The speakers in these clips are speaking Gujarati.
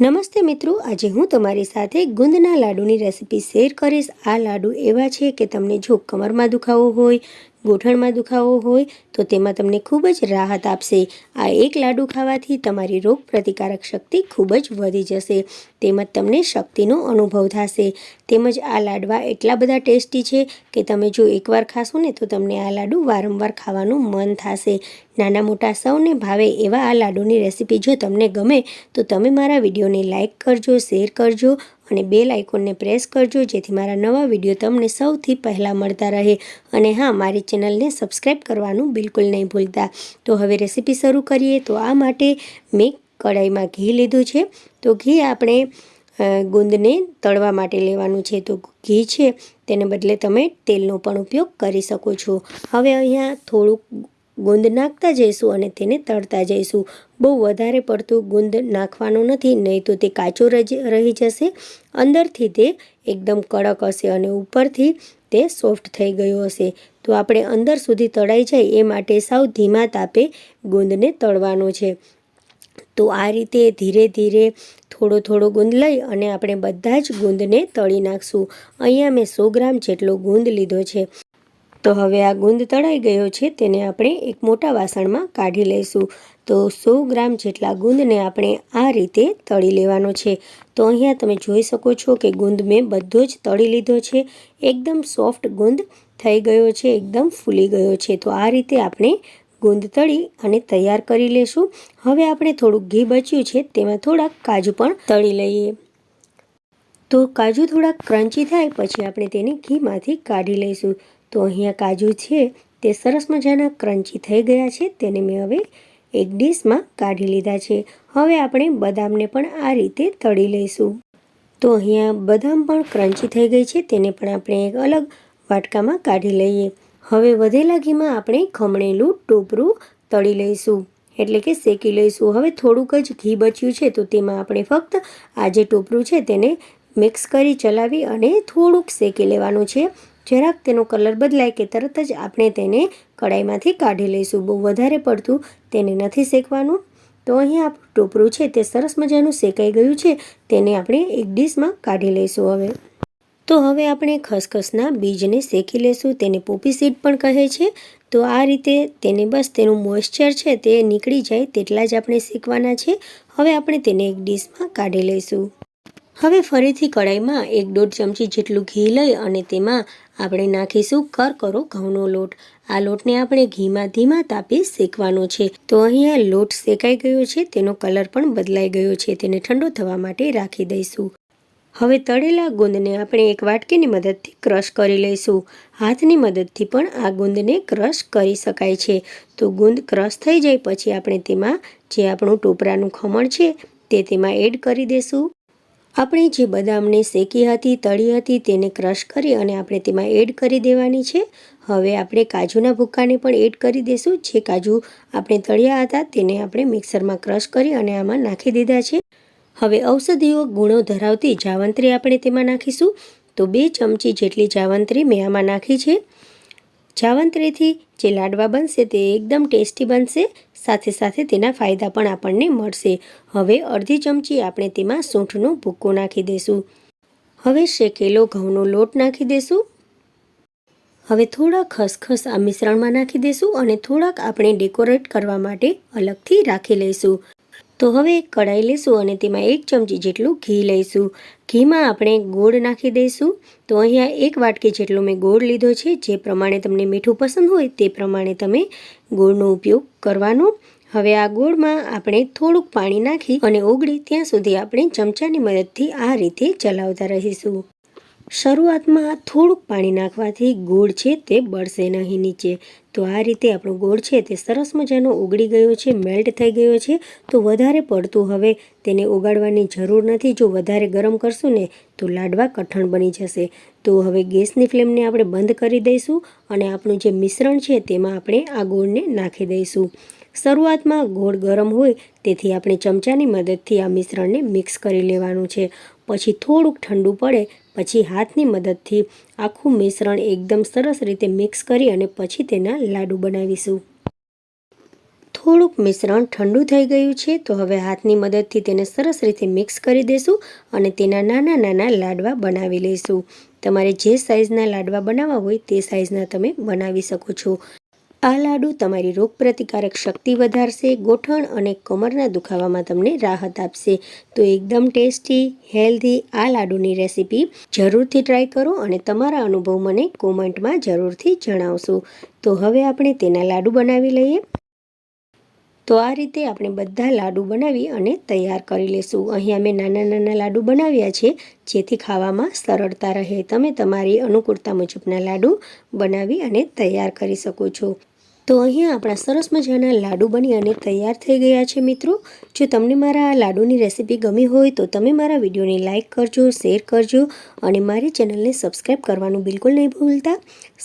નમસ્તે મિત્રો, આજે હું તમારી સાથે ગુંદના લાડુની રેસિપી શેર કરીશ. આ લાડુ એવા છે કે તમને જો કમરમાં દુખાવો હોય ગોઠણમાં દુખાવો હોય તો તેમાં તમને ખૂબ જ રાહત આપશે. આ એક લાડુ ખાવાથી તમારી રોગ પ્રતિકારક શક્તિ ખૂબ જ વધી જશે. તેમજ તમને શક્તિનો અનુભવ થશે. તેમજ આ લાડવા એટલા બધા ટેસ્ટી છે કે તમે જો એકવાર ખાશો ને તો તમને આ લાડુ વારંવાર ખાવાનું મન થશે. નાના મોટા સૌને ભાવે એવા આ લાડુની રેસીપી જો તમને ગમે તો તમે મારા વિડીયોને લાઇક કરજો, શેર કરજો અને બેલ આઇકોનને પ્રેસ કરજો, જેથી મારા નવા વીડિયો તમને સૌથી પહેલાં મળતા રહે. અને હા, મારી ચેનલને સબસ્ક્રાઈબ કરવાનું બિલકુલ નહીં ભૂલતા. તો હવે રેસીપી શરૂ કરીએ. તો આ માટે મેં કઢાઈમાં ઘી લીધું છે. તો ઘી આપણે ગુંદને તળવા માટે લેવાનું છે. તો ઘી છે, તેને બદલે તમે તેલનો પણ ઉપયોગ કરી શકો છો. હવે અહીંયા થોડુંક ગુંદ નાખતા જઈશું અને તેને તળતા જઈશું. બહુ વધારે પડતું ગુંદ નાખવાનું નથી, નહીં તો તે કાચો રહી જશે. અંદરથી તે એકદમ કડક હશે અને ઉપરથી તે સોફ્ટ થઈ ગયો હશે. તો આપણે અંદર સુધી તળાઈ જાય એ માટે સાવ ધીમા તાપે ગુંદને તળવાનો છે. તો આ રીતે ધીરે ધીરે થોડો થોડો ગુંદ લઈ અને આપણે બધા જ ગુંદને તળી નાખશું. અહીંયા મેં સો ગ્રામ જેટલો ગુંદ લીધો છે. તો હવે આ ગુંદ તળાઈ ગયો છે, તેને આપણે એક મોટા વાસણમાં કાઢી લઈશું. તો સો ગ્રામ જેટલા ગુંદને આપણે આ રીતે તળી લેવાનો છે. તો અહીંયા તમે જોઈ શકો છો કે ગુંદ મેં બધો જ તળી લીધો છે. એકદમ સોફ્ટ ગુંદ થઈ ગયો છે, એકદમ ફૂલી ગયો છે. તો આ રીતે આપણે ગુંદ તળી અને તૈયાર કરી લેશું. હવે આપણે થોડુંક ઘી બચ્યું છે, તેમાં થોડાક કાજુ પણ તળી લઈએ. તો કાજુ થોડાક ક્રન્ચી થાય, પછી આપણે તેને ઘીમાંથી કાઢી લઈશું. તો અહીંયા કાજુ છે, તે સરસ મજાના ક્રન્ચી થઈ ગયા છે, તેને મેં હવે એક ડીશમાં કાઢી લીધા છે. હવે આપણે બદામને પણ આ રીતે તળી લઈશું. તો અહીંયા બદામ પણ ક્રન્ચી થઈ ગઈ છે, તેને પણ આપણે એક અલગ વાટકામાં કાઢી લઈએ. હવે વધેલા ઘીમાં આપણે ખમણેલું ટોપરું તળી લઈશું. એટલે કે શેકી લઈશું. હવે થોડુંક જ ઘી બચ્યું છે, તો તેમાં આપણે ફક્ત આ જે ટોપરું છે, તેને મિક્સ કરી ચલાવી અને થોડુંક શેકી લેવાનું છે. જરાક તેનો કલર બદલાય કે તરત જ આપણે તેને કડાઈમાંથી કાઢી લઈશું. બહુ વધારે પડતું તેને નથી શેકવાનું. તો અહીં આપણું ટોપરું છે તે સરસ મજાનું શેકાઈ ગયું છે. તેને આપણે એક ડીશમાં કાઢી લઈશું હવે. તો હવે આપણે ખસખસના બીજને શેકી લઈશું તેને પોપી સીડ પણ કહે છે. તો આ રીતે તેને બસ તેનું મોઇશ્ચર છે તે નીકળી જાય તેટલા જ આપણે શેકવાના છે. હવે આપણે તેને એક ડીશમાં કાઢી લઈશું. હવે ફરીથી કડાઈમાં એક દોઢ ચમચી જેટલું ઘી લઈ અને તેમાં આપણે નાખીશું કરકરો ઘઉંનો લોટ. આ લોટને આપણે ઘીમાં ધીમા તાપે શેકવાનો છે. તો અહીંયા લોટ શેકાઈ ગયો છે, તેનો કલર પણ બદલાઈ ગયો છે, તેને ઠંડો થવા માટે રાખી દઈશું. હવે તળેલા ગુંદને આપણે એક વાટકીની મદદથી ક્રશ કરી લઈશું. હાથની મદદથી પણ આ ગુંદને ક્રશ કરી શકાય છે. તો ગુંદ ક્રશ થઈ જાય પછી આપણે તેમાં જે આપણું ટોપરાનું ખમણ છે, તે તેમાં એડ કરી દઈશું આપણે જે બદામને શેકી હતી, તળી હતી, તેને ક્રશ કરી અને આપણે તેમાં એડ કરી દેવાની છે. હવે આપણે કાજુના ભૂક્કાને પણ એડ કરી દઈશું જે કાજુ આપણે તળ્યા હતા, તેને આપણે મિક્સરમાં ક્રશ કરી અને આમાં નાખી દીધા છે. હવે ઔષધિઓ ગુણો ધરાવતી જાવંત્રી આપણે તેમાં નાખીશું. તો બે ચમચી જેટલી જાવંત્રી મેં આમાં નાખી છે. જાવંત્રીથી જે લાડવા બનશે તે એકદમ ટેસ્ટી બનશે, સાથે સાથે તેના ફાયદા પણ આપણને મળશે. હવે અડધી ચમચી આપણે તેમાં સૂંઠનો ભૂક્કો નાખી દઈશું હવે શેકેલો ઘઉંનો લોટ નાખી દઈશું હવે થોડા ખસખસ આ મિશ્રણમાં નાખી દઈશું અને થોડાક આપણે ડેકોરેટ કરવા માટે અલગથી રાખી લઈશું. તો હવે એક કઢાઈ લઈશું અને તેમાં એક ચમચી જેટલું ઘી લઈશું. ઘીમાં આપણે ગોળ નાખી દઈશું. તો અહીંયા એક વાટકી જેટલો મેં ગોળ લીધો છે. જે પ્રમાણે તમને મીઠું પસંદ હોય તે પ્રમાણે તમે ગોળનો ઉપયોગ કરવાનો. હવે આ ગોળમાં આપણે થોડુંક પાણી નાખી અને ઓગળી ત્યાં સુધી આપણે ચમચાની મદદથી આ રીતે ચલાવતા રહીશું. શરૂઆતમાં થોડુંક પાણી નાખવાથી ગોળ છે તે બળશે નહીં નીચે. તો આ રીતે આપણો ગોળ છે તે સરસ મજાનો ઓગળી ગયો છે મેલ્ટ થઈ ગયો છે, તો વધારે પડતું હવે તેને ઓગાળવાની જરૂર નથી. જો વધારે ગરમ કરશું ને, તો લાડવા કઠણ બની જશે. તો હવે ગેસની ફ્લેમને આપણે બંધ કરી દઈશું અને આપણું જે મિશ્રણ છે તેમાં આપણે આ ગોળને નાખી દઈશું. શરૂઆતમાં ગોળ ગરમ હોય તેથી આપણે ચમચાની મદદથી આ મિશ્રણને મિક્સ કરી લેવાનું છે. પછી થોડુંક ઠંડુ પડે, પછી હાથની મદદથી આખું મિશ્રણ એકદમ સરસ રીતે મિક્સ કરી અને પછી તેના લાડુ બનાવીશું. થોડુંક મિશ્રણ ઠંડુ થઈ ગયું છે તો હવે હાથની મદદથી તેને સરસ રીતે મિક્સ કરી દેશું અને તેના નાના નાના લાડવા બનાવી લઈશું. તમારે જે સાઇઝના લાડવા બનાવવા હોય તે સાઇઝના તમે બનાવી શકો છો. આ લાડુ તમારી રોગપ્રતિકારક શક્તિ વધારશે, ગોઠણ અને કમરના દુખાવામાં તમને રાહત આપશે. તો એકદમ ટેસ્ટી, હેલ્ધી આ લાડુની રેસીપી જરૂરથી ટ્રાય કરો અને તમારા અનુભવ મને કોમેન્ટમાં જરૂરથી જણાવશો. તો હવે આપણે તેના લાડુ બનાવી લઈએ. તો આ રીતે આપણે બધા લાડુ બનાવી અને તૈયાર કરી લેશું. અહીંયા મેં નાના નાના લાડુ બનાવ્યા છે, જેથી ખાવામાં સરળતા રહે. તમે તમારી અનુકૂળતા મુજબના લાડુ બનાવી અને તૈયાર કરી શકો છો. તો અહીંયા આપણા સરસ મજાના લાડુ બની અને તૈયાર થઈ ગયા છે મિત્રો. જો તમને મારા આ લાડુની રેસીપી ગમી હોય તો તમે મારા વિડીયોને લાઇક કરજો, શેર કરજો અને મારી ચેનલને સબસ્ક્રાઈબ કરવાનું બિલકુલ નહીં ભૂલતા.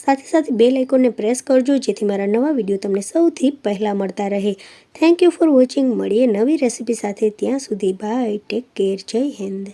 સાથે સાથે બે લાઇકોને પ્રેસ કરજો જેથી મારા નવા વીડિયો તમને સૌથી પહેલાં મળતા રહે. થેન્ક યુ ફોર વોચિંગ મળીએ નવી રેસીપી સાથે. ત્યાં સુધી બાય ટેક કેર જય હિન્દ.